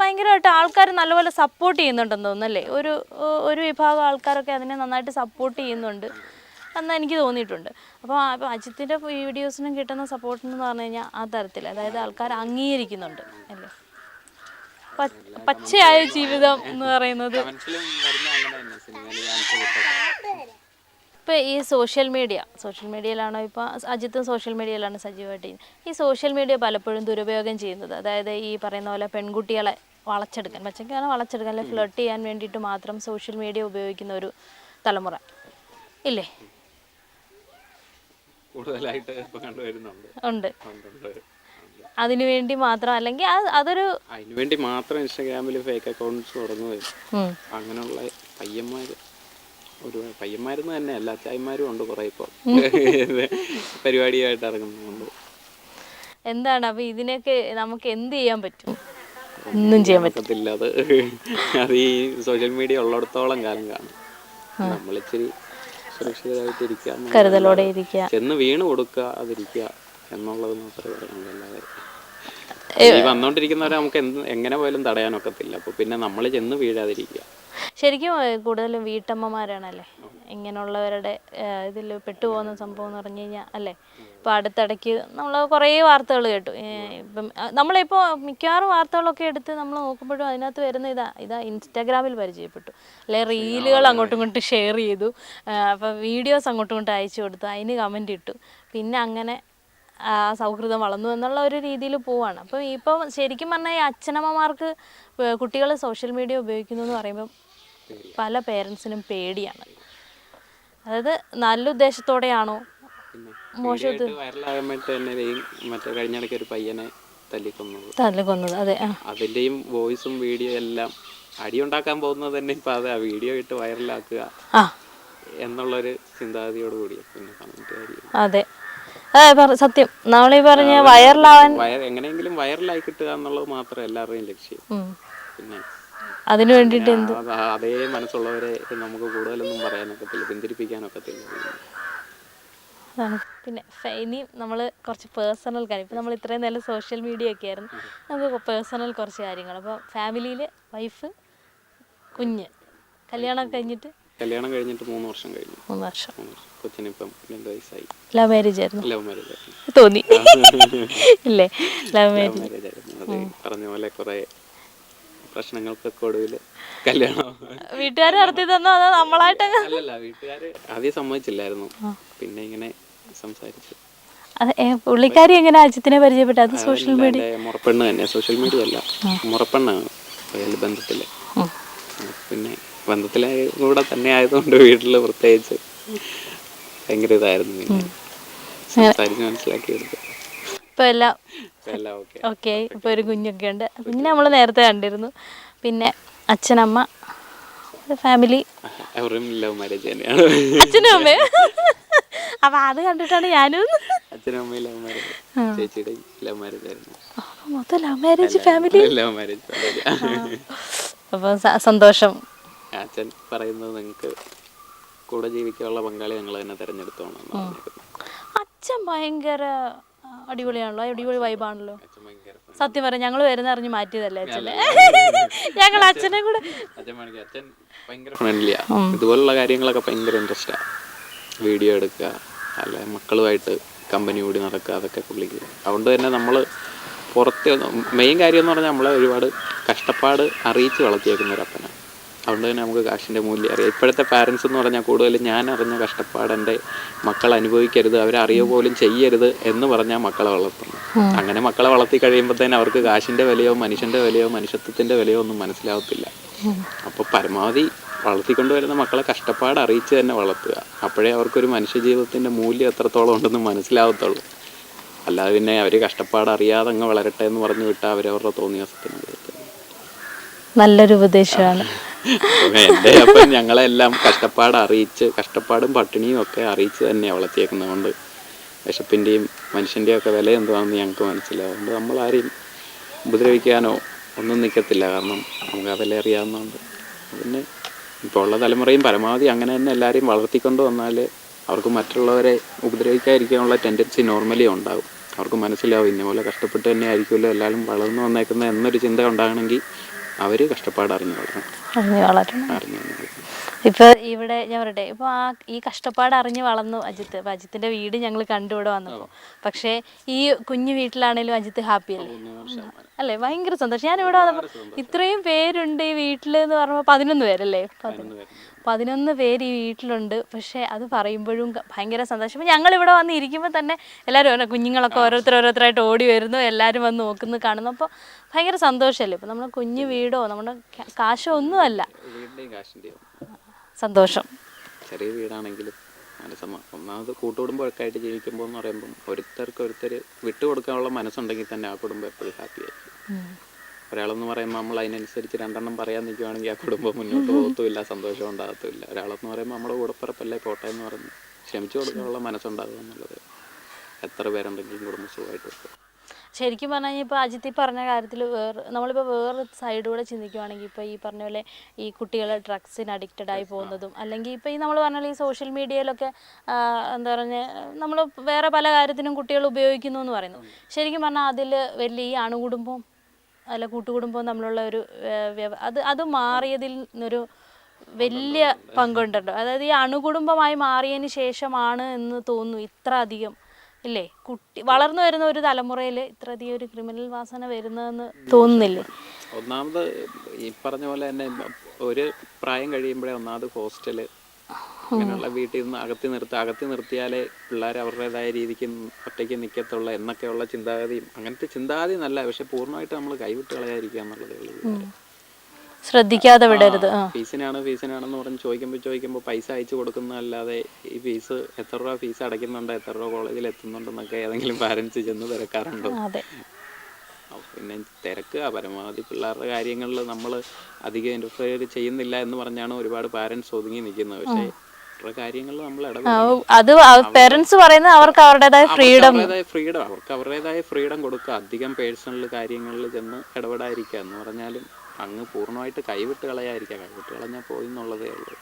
ഭയങ്കരമായിട്ട് ആൾക്കാർ നല്ലപോലെ സപ്പോർട്ട് ചെയ്യുന്നുണ്ടെന്ന് തോന്നുന്നല്ലേ? ഒരു ഒരു വിഭാഗം ആൾക്കാരൊക്കെ അതിനെ നന്നായിട്ട് സപ്പോർട്ട് ചെയ്യുന്നുണ്ട് എന്ന് എനിക്ക് തോന്നിയിട്ടുണ്ട്. അപ്പോൾ അപ്പോൾ അജിത്തിന്റെ വീഡിയോസിനും കിട്ടുന്ന സപ്പോർട്ട് എന്ന് പറഞ്ഞു കഴിഞ്ഞാൽ ആ തരത്തിൽ അതായത് ആൾക്കാർ അംഗീകരിക്കുന്നുണ്ട് അല്ലേ? പച്ചയായ ജീവിതം എന്ന് പറയുന്നത് കമന്റ്സിലും വരുന്ന അങ്ങനെ തന്നെ സിനിമയിൽ കാണിച്ചു വിട്ടത് ഇപ്പോൾ ഈ സോഷ്യൽ മീഡിയ സോഷ്യൽ മീഡിയയിലാണോ ഇപ്പോൾ അജിത്തും സോഷ്യൽ മീഡിയയിലാണ് സജീവമായിട്ട് ഈ സോഷ്യൽ മീഡിയ പലപ്പോഴും ദുരുപയോഗം ചെയ്യുന്നത്. അതായത് ഈ പറയുന്ന പോലെ പെൺകുട്ടികളെ വളച്ചെടുക്കാൻ പച്ചക്കാണ് വളച്ചെടുക്കാൻ അല്ലെങ്കിൽ ഫ്ലർട്ട് ചെയ്യാൻ വേണ്ടിയിട്ട് മാത്രം സോഷ്യൽ മീഡിയ ഉപയോഗിക്കുന്ന ഒരു തലമുറ. ഇല്ലേ? കൂടുതലായിട്ട് കണ്ടുവരുന്നുണ്ട്. ഉണ്ട്. അതിനു വേണ്ടി മാത്രം അല്ലെങ്കിൽ അതൊരു അതൊരു അതിനുവേണ്ടി മാത്രം ഇൻസ്റ്റാഗ്രാമിൽ ഫേക്ക് അക്കൗണ്ട്സ് തുടങ്ങുകയും അങ്ങനെയുള്ള പയ്യന്മാര് ഒരു പയ്യന്മാരെന്ന് തന്നെ അല്ല അച്ചായന്മാരും ഉണ്ട് കുറെ ഇപ്പോൾ പരിപാടിയായിട്ട് ഇറങ്ങുന്നുണ്ട് എന്താണ്? അപ്പൊ ഇതിനൊക്കെ നമുക്ക് എന്ത് ചെയ്യാൻ പറ്റും? ഒന്നും ചെയ്യാൻ പറ്റും. പറ്റത്തില്ല അത്. അത് ഈ സോഷ്യൽ മീഡിയ ഉള്ളിടത്തോളം കാലം കാണും. നമ്മളിച്ചിരി സുരക്ഷിതരായിട്ട് ഇരിക്കുക കരുതലോടെ ഇരിക്കുക. ചെന്ന് വീണ് കൊടുക്കുക അതിരിക്കുക എന്നുള്ളത് മാത്രമേ പറയുള്ളൂ എല്ലാവരും. ഈ വന്നോണ്ടിരിക്കുന്നവരെ നമുക്ക് എന്ത് എങ്ങനെ പോയാലും തടയാനൊക്കത്തില്ല. അപ്പൊ പിന്നെ നമ്മൾ ചെന്ന് വീഴാതിരിക്കുക. ശരിക്കും കൂടുതലും വീട്ടമ്മമാരാണല്ലേ? ഇങ്ങനെയുള്ളവരുടെ ഇതിൽ പെട്ടുപോകുന്ന സംഭവം എന്ന് പറഞ്ഞു കഴിഞ്ഞാൽ അല്ലേ? ഇപ്പോൾ അടുത്തിടയ്ക്ക് നമ്മൾ കുറേ വാർത്തകൾ കേട്ടു. ഇപ്പം നമ്മളിപ്പോൾ മിക്കവാറും വാർത്തകളൊക്കെ എടുത്ത് നമ്മൾ നോക്കുമ്പോഴും അതിനകത്ത് വരുന്ന ഇതാ ഇതാ ഇൻസ്റ്റാഗ്രാമിൽ പരിചയപ്പെട്ടു. അല്ലെ റീലുകൾ അങ്ങോട്ടും ഇങ്ങോട്ടും ഷെയർ ചെയ്തു. അപ്പോൾ വീഡിയോസ് അങ്ങോട്ടും ഇങ്ങോട്ടും അയച്ചു കൊടുത്തു. അതിന് കമന്റ് ഇട്ടു. പിന്നെ അങ്ങനെ ആ സൗഹൃദം വളർന്നു എന്നുള്ള ഒരു രീതിയിൽ പോവാണ്. അപ്പം ഇപ്പം ശരിക്കും പറഞ്ഞാൽ ഈ അച്ഛനമ്മമാർക്ക് കുട്ടികൾ സോഷ്യൽ മീഡിയ ഉപയോഗിക്കുന്നു എന്ന് പറയുമ്പം പല പേരൻസിനും പേടിയാണ്. അതായത് നല്ല ഉദ്ദേശത്തോടെയാണോ ഈ മറ്റേ കഴിഞ്ഞിടയ്ക്ക് ഒരു പയ്യനെ തല്ലിക്കൊന്നത്. തല്ല് അതെ അതിന്റെയും വോയിസും വീഡിയോ എല്ലാം അടിയുണ്ടാക്കാൻ പോകുന്നത് തന്നെ ഇപ്പൊ അതെ വീഡിയോ ഇട്ട് വൈറലാക്കുക എന്നുള്ളൊരു ചിന്താഗതിയോട് കൂടി പിന്നെ അതെ. അതെ സത്യം. നമ്മളീ പറഞ്ഞ വൈറലാവാൻ എങ്ങനെയെങ്കിലും വൈറലായി കിട്ടുക എന്നുള്ളത് മാത്രമേ എല്ലാവരുടെയും ലക്ഷ്യം. പിന്നെ അതിനു വേണ്ടിട്ട് എന്ത്? അത് മനസ്സുള്ളവരെ നമുക്ക് കൂടുതലൊന്നും പറയാനൊക്കത്തില്ല പിന്തിരിപ്പിക്കാനൊക്കത്തില്ല പിന്നെ ഇനിയും നമ്മൾ കുറച്ച് പേഴ്സണൽ കാര്യം. ഇപ്പം നമ്മൾ ഇത്രയും നേരം സോഷ്യൽ മീഡിയ ഒക്കെ ആയിരുന്നു. നമുക്ക് പേഴ്സണൽ കുറച്ച് കാര്യങ്ങൾ. അപ്പോൾ ഫാമിലിയിൽ വൈഫ് കുഞ്ഞ്. കല്യാണം കഴിഞ്ഞിട്ട് കല്യാണം കഴിഞ്ഞിട്ട് മൂന്ന് വർഷം കഴിഞ്ഞു. മൂന്ന് വർഷം. കൊച്ചിനിപ്പം രണ്ട് വയസ്സായി. ലവ് മാരേജ് ആയിരുന്നു. ലവ് മാരേജ് തോന്നി. ഇല്ലേ? ലവ് മാരേജ് ആയിരുന്നു. പറഞ്ഞ പോലെ കുറെ പ്രശ്നങ്ങൾക്കൊക്കെ ഒടുവിൽ കല്യാണം വീട്ടുകാർ നടത്തി തന്നോ അതോ നമ്മളായിട്ട് അല്ലല്ല വീട്ടുകാര് ആദ്യം സമ്മതിച്ചില്ലായിരുന്നു. പിന്നെ ഇങ്ങനെ സംസാരിച്ചു. പുള്ളിക്കാരി എങ്ങനെ അജിത്തിനെ പരിചയപ്പെട്ടു അത് സോഷ്യൽ മീഡിയ മുറപ്പെണ്ണ് തന്നെ സോഷ്യൽ മീഡിയ അല്ല. മുറപ്പെണ്ണാണ് ബന്ധത്തിൽ. പിന്നെ ബന്ധത്തിലെ കൂടെ തന്നെ ആയതുകൊണ്ട് വീട്ടിൽ പ്രത്യേകിച്ച് ഭയങ്കര ഇതായിരുന്നു പിന്നെ. സംസാരിച്ച് മനസ്സിലാക്കി എടുത്തു ഇപ്പൊ എല്ലാം ഓക്കെ ഇപ്പോൾ ഇപ്പൊ ഒരു കുഞ്ഞൊക്കെ ഉണ്ട് കുഞ്ഞിനെ നമ്മൾ നേരത്തെ കണ്ടിരുന്നു. പിന്നെ അച്ഛനമ്മ ഫാമിലി അച്ഛനും അമ്മയും. അപ്പൊ അത് കണ്ടിട്ടാണ് ഞാനും. അച്ഛനും അമ്മയും ലവ് മാരേജ് ചേച്ചിയുടെ ലവ് മാരേജ് ആയിരുന്നു. മൊത്തം love marriage family love marriage അപ്പൊ സന്തോഷം. അച്ഛൻ പറയുന്നത് നിങ്ങൾക്ക് കൂടെ ജീവിക്കാനുള്ള പങ്കാളി ഞങ്ങൾ തന്നെ തെരഞ്ഞെടുത്തോണം അച്ഛൻ ഭയങ്കര അടിപൊളിയാണല്ലോ അടിപൊളി വൈബാണല്ലോ സത്യം പറയാം ഞങ്ങൾ വരുന്ന അറിഞ്ഞ് മാറ്റിയതല്ലേ അച്ഛനെ ഞങ്ങൾ അച്ഛനെ കൂടെ ഇതുപോലുള്ള കാര്യങ്ങളൊക്കെ ഭയങ്കര ഇൻട്രസ്റ്റാ വീഡിയോ എടുക്കുക അല്ലെ മക്കളുമായിട്ട് കമ്പനി കൂടി നടക്കുക അതൊക്കെ പുള്ളിക്ക്. അതുകൊണ്ട് തന്നെ നമ്മൾ പുറത്ത് മെയിൻ കാര്യം എന്ന് പറഞ്ഞാൽ നമ്മളെ ഒരുപാട് കഷ്ടപ്പാട് അറിയിച്ച് വളർത്തിയേക്കുന്ന ഒരു അപ്പനാണ് അതുകൊണ്ട് തന്നെ നമുക്ക് കാശിന്റെ മൂല്യം അറിയാം. ഇപ്പോഴത്തെ പാരൻസ് എന്ന് പറഞ്ഞാൽ കൂടുതലും ഞാൻ അറിഞ്ഞ കഷ്ടപ്പാട് എന്റെ മക്കൾ അനുഭവിക്കരുത് അവരറിയ പോലും ചെയ്യരുത് എന്ന് പറഞ്ഞാൽ മക്കളെ വളർത്തുന്നു അങ്ങനെ മക്കളെ വളർത്തി കഴിയുമ്പോൾ തന്നെ അവർക്ക് കാശിന്റെ വിലയോ മനുഷ്യന്റെ വിലയോ മനുഷ്യത്വത്തിന്റെ വിലയോ ഒന്നും മനസ്സിലാവത്തില്ല. അപ്പോൾ പരമാവധി വളർത്തിക്കൊണ്ടുവരുന്ന മക്കളെ കഷ്ടപ്പാട് അറിയിച്ച് തന്നെ വളർത്തുക. അപ്പോഴേ അവർക്കൊരു മനുഷ്യജീവിതത്തിന്റെ മൂല്യം എത്രത്തോളം ഉണ്ടെന്ന് മനസ്സിലാവത്തുള്ളൂ. അല്ലാതെ പിന്നെ അവർ കഷ്ടപ്പാട് അറിയാതെ അങ്ങ് വളരട്ടെ എന്ന് പറഞ്ഞു വിട്ടാൽ അവരവരുടെ തോന്നിയാസത്തിനുള്ളത് നല്ലൊരു ഉപദേശമാണ്. എന്റെ അപ്പം ഞങ്ങളെല്ലാം കഷ്ടപ്പാട് അറിയിച്ച് കഷ്ടപ്പാടും പട്ടിണിയും ഒക്കെ അറിയിച്ച് തന്നെ വളർത്തിയേക്കുന്നതുകൊണ്ട് വിശപ്പിന്റെയും മനുഷ്യന്റെയും ഒക്കെ വില എന്താണെന്ന് ഞങ്ങൾക്ക് മനസ്സിലാവുന്നുണ്ട് അതുകൊണ്ട് നമ്മളാരെയും ഉപദ്രവിക്കാനോ ഒന്നും നിൽക്കത്തില്ല. കാരണം നമുക്ക് ആ വില അറിയാവുന്നതുകൊണ്ട്. പിന്നെ ഇപ്പോൾ ഉള്ള തലമുറയും പരമാവധി അങ്ങനെ തന്നെ എല്ലാവരെയും വളർത്തിക്കൊണ്ട് വന്നാൽ അവർക്ക് മറ്റുള്ളവരെ ഉപദ്രവിക്കാതിരിക്കാനുള്ള ടെൻഡൻസി നോർമലി ഉണ്ടാകും. അവർക്ക് മനസ്സിലാവും ഇന്ന പോലെ കഷ്ടപ്പെട്ട് തന്നെ ആയിരിക്കുമല്ലോ എല്ലാവരും വളർന്നു വന്നേക്കുന്നത് എന്നൊരു ചിന്ത ഉണ്ടാകണമെങ്കിൽ അവർ കഷ്ടപ്പാട് അറിഞ്ഞു വളരണം. അറിഞ്ഞ് വളരണം. അറിഞ്ഞു വളരണം. ഇപ്പൊ ഇവിടെ ഞാൻ പറയട്ടെ ഇപ്പൊ ആ ഈ കഷ്ടപ്പാട് അറിഞ്ഞ് വളർന്നു അജിത്ത് അപ്പൊ അജിത്തിന്റെ വീട് ഞങ്ങൾ കണ്ടു ഇവിടെ വന്നപ്പോ. പക്ഷേ ഈ കുഞ്ഞു വീട്ടിലാണേലും അജിത്ത് ഹാപ്പി അല്ലേ? അല്ലേ? ഭയങ്കര സന്തോഷം. ഞാൻ ഇവിടെ വന്നപ്പോ ഇത്രയും പേരുണ്ട് ഈ വീട്ടിൽ എന്ന് പറഞ്ഞപ്പോ പതിനൊന്ന് പേരല്ലേ? പതിനൊന്ന് പേര് ഈ വീട്ടിലുണ്ട്. പക്ഷേ അത് പറയുമ്പോഴും ഭയങ്കര സന്തോഷം. ഞങ്ങൾ ഇവിടെ വന്ന് ഇരിക്കുമ്പോൾ തന്നെ എല്ലാവരും ഓരോ കുഞ്ഞുങ്ങളൊക്കെ ഓരോരുത്തർ ഓരോരുത്തരായിട്ട് ഓടി വരുന്നു. എല്ലാവരും വന്ന് നോക്കുന്നു കാണുന്നു. അപ്പോൾ ഭയങ്കര സന്തോഷമല്ലേ ഇപ്പം നമ്മുടെ കുഞ്ഞു വീടോ നമ്മുടെ കാശോ ഒന്നുമല്ല സന്തോഷം. ചെറിയ വീടാണെങ്കിലും ഒന്നാമത് കൂട്ടുകുടുംബമൊക്കെ ആയിട്ട് ജീവിക്കുമ്പോൾ എന്ന് പറയുമ്പോൾ ഒരുത്തർക്ക് ഒരുത്തർ വിട്ടുകൊടുക്കാനുള്ള മനസ്സുണ്ടെങ്കിൽ തന്നെ ആ കുടുംബം എപ്പോഴും ഹാപ്പി ആയിരിക്കും ഒരാളെന്ന് പറയുമ്പോൾ നമ്മൾ അതിനനുസരിച്ച് രണ്ടെണ്ണം പറയാൻ നിൽക്കുവാണെങ്കിൽ ആ കുടുംബം മുന്നോട്ട് പോകത്തുമില്ല സന്തോഷം ഉണ്ടാകത്തുമില്ല. ഒരാളെന്ന് പറയുമ്പോൾ നമ്മുടെ കൂടപ്പിറപ്പല്ലേ പോട്ടെ എന്ന് പറഞ്ഞ് ക്ഷമിച്ചു കൊടുക്കാനുള്ള മനസ്സുണ്ടാകുക എന്നുള്ളത്. എത്ര പേരുണ്ടെങ്കിലും കുടുംബസുഖമായിട്ട് വെക്കും ശരിക്കും പറഞ്ഞു കഴിഞ്ഞാൽ ഇപ്പോൾ അജിത്ത് പറഞ്ഞ കാര്യത്തിൽ വേറെ നമ്മളിപ്പോൾ വേറെ സൈഡിലൂടെ ചിന്തിക്കുവാണെങ്കിൽ ഇപ്പോൾ ഈ പറഞ്ഞ പോലെ ഈ കുട്ടികൾ ഡ്രഗ്സിന് അഡിക്റ്റഡ് ആയി പോകുന്നതും അല്ലെങ്കിൽ ഇപ്പോൾ ഈ നമ്മൾ പറഞ്ഞ ഈ സോഷ്യൽ മീഡിയയിലൊക്കെ എന്താ പറഞ്ഞ നമ്മൾ വേറെ പല കാര്യത്തിനും കുട്ടികൾ ഉപയോഗിക്കുന്നു എന്ന് പറയുന്നു. ശരിക്കും പറഞ്ഞാൽ അതിൽ വലിയ ഈ അണുകുടുംബം അല്ല കൂട്ടുകുടുംബം തമ്മിലുള്ള ഒരു അത് അത് മാറിയതിൽ നിന്നൊരു വലിയ പങ്കുണ്ടല്ലോ. അതായത് ഈ അണുകുടുംബമായി മാറിയതിന് ശേഷമാണ് എന്ന് തോന്നുന്നു ഇത്ര അധികം ഇല്ലേ? കുട്ടി വളർന്നു വരുന്ന ഒരു തലമുറയിൽ ഇത്ര അധികം ഒരു ക്രിമിനൽ വാസന വരുന്നതെന്ന് തോന്നുന്നില്ലേ? ഒന്നാമത് ഈ പറഞ്ഞ പോലെ തന്നെ ഒരു പ്രായം കഴിയുമ്പോഴേ ഒന്നാമത് ഹോസ്റ്റൽ അങ്ങനെയുള്ള വീട്ടിൽ നിന്ന് അകത്തി നിർത്തി അകത്തി നിർത്തിയാലേ പിള്ളേർ അവരുടേതായ രീതിക്ക് ഒറ്റയ്ക്ക് നിൽക്കത്തുള്ള എന്നൊക്കെയുള്ള ചിന്താഗതിയും അങ്ങനത്തെ ചിന്താഗതി നല്ല പക്ഷെ പൂർണമായിട്ട് നമ്മൾ കൈവിട്ട് കളയാതിരിക്കുക എന്നുള്ളതേ ഉള്ളൂ ശ്രദ്ധിക്കാതെ വിടരുത്. ഫീസിനാണ് ഫീസിനാണെന്ന് പറഞ്ഞ് ചോദിക്കുമ്പോൾ ചോദിക്കുമ്പോൾ പൈസ അയച്ചു കൊടുക്കുന്നതല്ലാതെ ഈ ഫീസ് എത്ര രൂപ ഫീസ് അടയ്ക്കുന്നുണ്ട് എത്ര രൂപ കോളേജിൽ എത്തുന്നുണ്ടെന്നൊക്കെ ഏതെങ്കിലും പാരൻസ് ചെന്ന് തിരക്കാറുണ്ടോ? പിന്നെ തിരക്കുക പരമാവധി പിള്ളേരുടെ കാര്യങ്ങളിൽ നമ്മൾ അധികം ഇന്റർഫിയർ ചെയ്യുന്നില്ല എന്ന് പറഞ്ഞാണ് ഒരുപാട് പാരന്റ്സ് ഒതുങ്ങി നിൽക്കുന്നത് പക്ഷേ അത് പേരൻസ് പറയുന്നത് അവർക്ക് അവരുടേതായ ഫ്രീഡം ഫ്രീഡം അവർക്ക് അവരുടേതായ ഫ്രീഡം കൊടുക്കുക. അധികം പേഴ്സണൽ കാര്യങ്ങളിൽ ചെന്ന് ഇടപെടാതിരിക്കുക എന്ന് പറഞ്ഞാലും അങ്ങ് പൂർണമായിട്ട് കൈവിട്ട് കളയാതിരിക്കുക. കൈവിട്ട് കളഞ്ഞാൽ പോയി എന്നുള്ളതേ ഉള്ളൂ.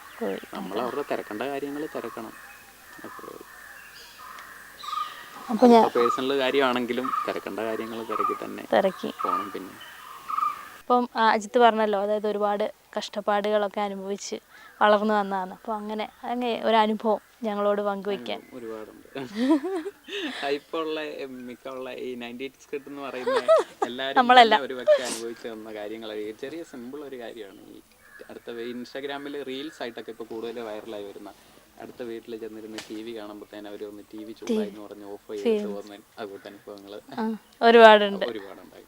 നമ്മൾ അവരുടെ തിരക്കേണ്ട കാര്യങ്ങൾ തിരക്കണം. പേഴ്സണൽ കാര്യമാണെങ്കിലും തിരക്കേണ്ട കാര്യങ്ങൾ തിരക്കി തന്നെ തിരക്കി. പോകണം പിന്നെ. ഇപ്പം അജിത്ത് പറഞ്ഞല്ലോ അതായത് ഒരുപാട് കഷ്ടപ്പാടുകളൊക്കെ അനുഭവിച്ച് വളർന്നു വന്നതാണ്. അപ്പോൾ അങ്ങനെ അങ്ങനെ ഒരു അനുഭവം ഞങ്ങളോട് പങ്കുവയ്ക്കാൻ ഒരുപാടുണ്ട്. ഇപ്പൊ ഉള്ള മിക്ക ഈ നയന്റി എന്ന് പറയുന്ന എല്ലാവരും ഒരു വ്യക്തി അനുഭവിച്ചു തന്ന കാര്യങ്ങൾ ചെറിയ സിമ്പിൾ ഒരു കാര്യമാണ് ഈ അടുത്ത ഇൻസ്റ്റാഗ്രാമിൽ റീൽസ് ആയിട്ടൊക്കെ ഇപ്പൊ കൂടുതൽ വൈറലായി വരുന്ന അടുത്ത വീട്ടിൽ ചെന്നിരുന്ന് ടി വി കാണുമ്പോഴത്തേനും അവർ ഒന്ന് ടി വി ചൂടായി എന്ന് പറഞ്ഞ് ഓഫ് ചെയ്തിട്ട് പോകുന്ന അതുപോലത്തെ അനുഭവങ്ങൾ ആ, ഒരുപാടുണ്ട്.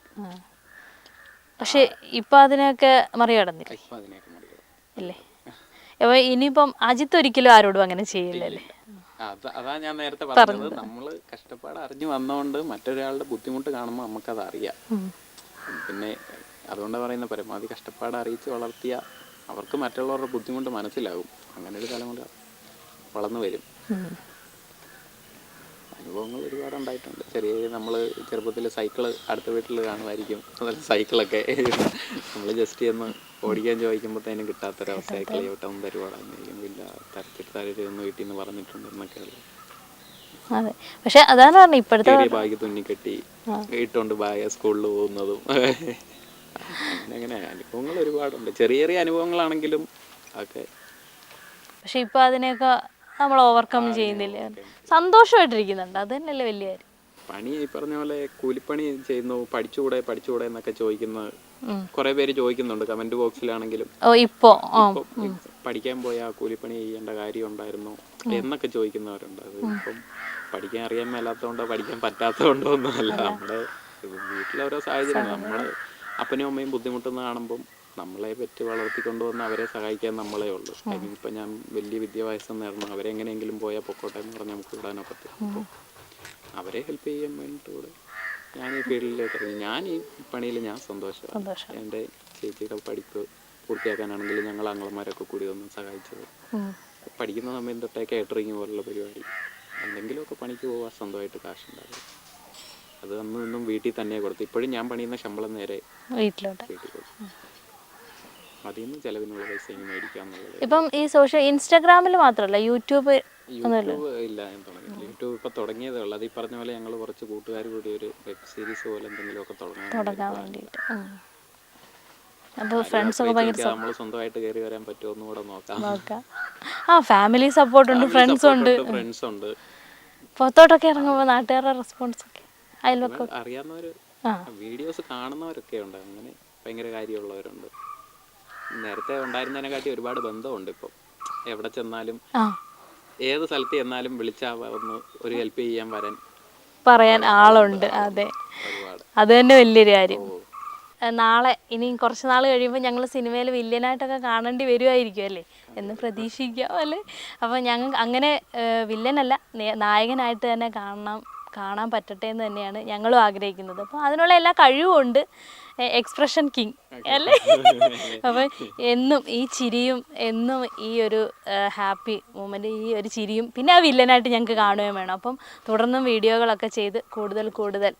പക്ഷെ ഇപ്പൊ അതിനെയൊക്കെ മറികടന്നില്ല? ഇപ്പൊ അതിനെയൊക്കെ മറികടന്നു. അപ്പൊ ഇനിയിപ്പം അജിത്ത് ഒരിക്കലും ആരോടും അങ്ങനെ ചെയ്യില്ലല്ലേ? അത് ഞാൻ നേരത്തെ പറഞ്ഞത്. നമ്മൾ കഷ്ടപ്പാട് അറിഞ്ഞു വന്നോണ്ട് മറ്റൊരാളുടെ ബുദ്ധിമുട്ട് കാണുമ്പോൾ നമുക്കത് അറിയാം പിന്നെ അതുകൊണ്ട് പറയുന്ന പരമാവധി കഷ്ടപ്പാട് അറിയിച്ച് വളർത്തിയ അവർക്ക് മറ്റുള്ളവരുടെ ബുദ്ധിമുട്ട് മനസ്സിലാകും. അങ്ങനെ ഒരു കാലം തലമുറ വളർന്നു വരും. അനുഭവങ്ങൾ ഒരുപാട് ഉണ്ടായിട്ടുണ്ട്. ചെറിയ നമ്മൾ ചെറുപ്പത്തിൽ സൈക്കിൾ അടുത്ത വീട്ടിൽ കാണുമായിരിക്കും. അതുപോലെ സൈക്കിളൊക്കെ നമ്മൾ ജസ്റ്റ് ചെന്ന് ഓടിക്കാൻ ചോദിക്കുമ്പോഴത്തേനും കിട്ടാത്തൊരവസ്ഥ സൈക്കിൾ ചവിട്ടാൻ തരുവാടാന്നിരിക്കും ഇല്ല തരത്തിൽ തരരുതെന്ന് വീട്ടിൽ നിന്ന് പറഞ്ഞിട്ടുണ്ട് എന്നൊക്കെയുള്ള അതെ. പക്ഷെ അതാണ് പറഞ്ഞത് ഇപ്പോഴത്തെ ബാഗ് തുന്നിക്കെട്ടി ഇട്ടുകൊണ്ട് ബാഗ് സ്കൂളിൽ പോകുന്നതും. അങ്ങനെ അനുഭവങ്ങൾ ഒരുപാടുണ്ട്. ചെറിയ ചെറിയ അനുഭവങ്ങളാണെങ്കിലും ഒക്കെ പക്ഷെ ഇപ്പൊ അതിനെയൊക്കെ നമ്മൾ ഓവർകം ചെയ്യുന്നില്ല? സന്തോഷമായിട്ടിരിക്കുന്നുണ്ട്. അത് തന്നെയല്ലേ വലിയ കാര്യം. പണി ഈ പറഞ്ഞ പോലെ കൂലിപ്പണി ചെയ്യുന്നു പഠിച്ചുകൂടെ പഠിച്ചുകൂടെ എന്നൊക്കെ ചോദിക്കുന്ന. കുറെ പേര് ചോദിക്കുന്നുണ്ട് കമന്റ് ബോക്സിലാണെങ്കിലും ഇപ്പോ പഠിക്കാൻ പോയ കൂലിപ്പണി ചെയ്യേണ്ട കാര്യം ഉണ്ടായിരുന്നു എന്നൊക്കെ ചോദിക്കുന്നവരുണ്ട്. അത് ഇപ്പം പഠിക്കാൻ അറിയാൻ മേലാത്തതുകൊണ്ടോ പഠിക്കാൻ പറ്റാത്തതുകൊണ്ടോ ഒന്നുമല്ല. നമ്മുടെ വീട്ടിലെ ഓരോ സാഹചര്യം നമ്മൾ അപ്പനും അമ്മയും ബുദ്ധിമുട്ടുന്ന കാണുമ്പം നമ്മളെ പറ്റി വളർത്തിക്കൊണ്ടുവന്ന് അവരെ സഹായിക്കാൻ നമ്മളേ ഉള്ളൂ. ഇപ്പം ഞാൻ വലിയ വിദ്യാഭ്യാസം നേടണം. അവരെങ്ങനെയെങ്കിലും പോയാൽ പൊക്കോട്ടെ എന്ന് പറഞ്ഞ് നമുക്ക് അപ്പം അവരെ ഹെൽപ്പ് ചെയ്യാൻ വേണ്ടിയിട്ട് കൂടെ ഞാൻ ഈ ഫീൽഡിലേക്ക് ഇറങ്ങി. ഞാൻ ഈ പണിയിൽ ഞാൻ സന്തോഷമാണ് സന്തോഷം. എന്റെ ചേച്ചിയുടെ പഠിപ്പ് പൂർത്തിയാക്കാനാണെങ്കിലും ഞങ്ങൾ അങ്ങളമാരൊക്കെ കൂടി ഒന്ന് സഹായിച്ചത്. പഠിക്കുന്ന സമയം തൊട്ടേ കേറ്ററിങ് പോലുള്ള പരിപാടി. എന്തെങ്കിലുമൊക്കെ പണിക്ക് പോവാൻ സ്വന്തമായിട്ട് കാശുണ്ടാകും അത് അന്ന് നിന്നും വീട്ടിൽ തന്നെ കൊടുത്തു ഇപ്പോഴും ഞാൻ പണിയുന്ന ശമ്പളം നേരെ വീട്ടിലോട്ട്. വീട്ടിൽ കൊടുക്കും അതിൽ നിന്ന് ചെലവിനുള്ള പൈസ ഇനി മേടിക്കാന്നുള്ളത്. ഇപ്പം ഈ സോഷ്യൽ ഇൻസ്റ്റാഗ്രാമിൽ മാത്രമല്ല യൂട്യൂബ് യൂട്യൂബ് ഇല്ല ഞാൻ തുടങ്ങിയില്ല യൂട്യൂബ് ഇപ്പൊ തുടങ്ങിയതേ ഉള്ളൂ. അത് ഈ പറഞ്ഞ പോലെ ഞങ്ങൾ കുറച്ച് കൂട്ടുകാർ കൂടി ഒരു വെബ് സീരീസ് പോലെ എന്തെങ്കിലുമൊക്കെ തുടങ്ങാൻ തുടങ്ങാൻ വേണ്ടിയിട്ട്. അപ്പോൾ ഫ്രണ്ട്സ് ഒക്കെ ഭയങ്കര നമ്മൾ സ്വന്തമായിട്ട് കയറി വരാൻ പറ്റുമോ എന്ന് കൂടെ നോക്കാം. നോക്കാം. ആ ഫാമിലി സപ്പോർട്ട് ഉണ്ട് ഫ്രണ്ട്സ് ഉണ്ട്. ഫ്രണ്ട്സ് ഉണ്ട്. പുറത്തോട്ടൊക്കെ ഇറങ്ങുമ്പോൾ നാട്ടുകാരുടെ റെസ്പോൺസ് ഒക്കെ അയൽവക്കം അറിയാവുന്നവര് ആ. വീഡിയോസ് കാണുന്നവരൊക്കെ ഉണ്ട്. അങ്ങനെ ഭയങ്കര കാര്യമുള്ളവരുണ്ട്. നേരത്തെ ഉണ്ടായിരുന്നതിനെക്കാട്ടി ഒരുപാട് ബന്ധമുണ്ട് ഇപ്പം. എവിടെ ചെന്നാലും ഏത് സ്ഥലത്ത് ചെന്നാലും വിളിച്ചാൽ ഒന്ന് ഒരു ഹെൽപ്പ് ചെയ്യാൻ വരാൻ പറയാൻ ആളുണ്ട്. അതെ. അത് തന്നെ വലിയൊരു കാര്യം. നാളെ ഇനി കുറച്ച് നാൾ കഴിയുമ്പോൾ ഞങ്ങൾ സിനിമയിൽ വില്ലനായിട്ടൊക്കെ കാണേണ്ടി വരുമായിരിക്കും അല്ലേ? എന്ന് പ്രതീക്ഷിക്കാം അല്ലേ? അപ്പോൾ ഞങ്ങൾ അങ്ങനെ വില്ലനല്ല നായകനായിട്ട് തന്നെ കാണണം കാണാൻ പറ്റട്ടെ എന്ന് തന്നെയാണ് ഞങ്ങളും ആഗ്രഹിക്കുന്നത്. അപ്പോൾ അതിനുള്ള എല്ലാ കഴിവും ഉണ്ട് എക്സ്പ്രഷൻ കിങ് അല്ലേ? അപ്പോൾ എന്നും ഈ ചിരിയും എന്നും ഈ ഒരു ഹാപ്പി മൂമെന്റ് ഈ ഒരു ചിരിയും പിന്നെ ആ വില്ലനായിട്ട് ഞങ്ങൾക്ക് കാണുകയും വേണം. അപ്പം തുടർന്നും വീഡിയോകളൊക്കെ ചെയ്ത് കൂടുതൽ കൂടുതൽ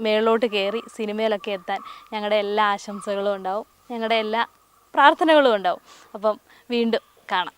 മേളിലോട്ട് കയറി സിനിമയിലൊക്കെ എത്താൻ ഞങ്ങളുടെ എല്ലാ ആശംസകളും ഉണ്ടാവും. ഞങ്ങളുടെ എല്ലാ പ്രാർത്ഥനകളും ഉണ്ടാവും. അപ്പം വീണ്ടും കാണാം.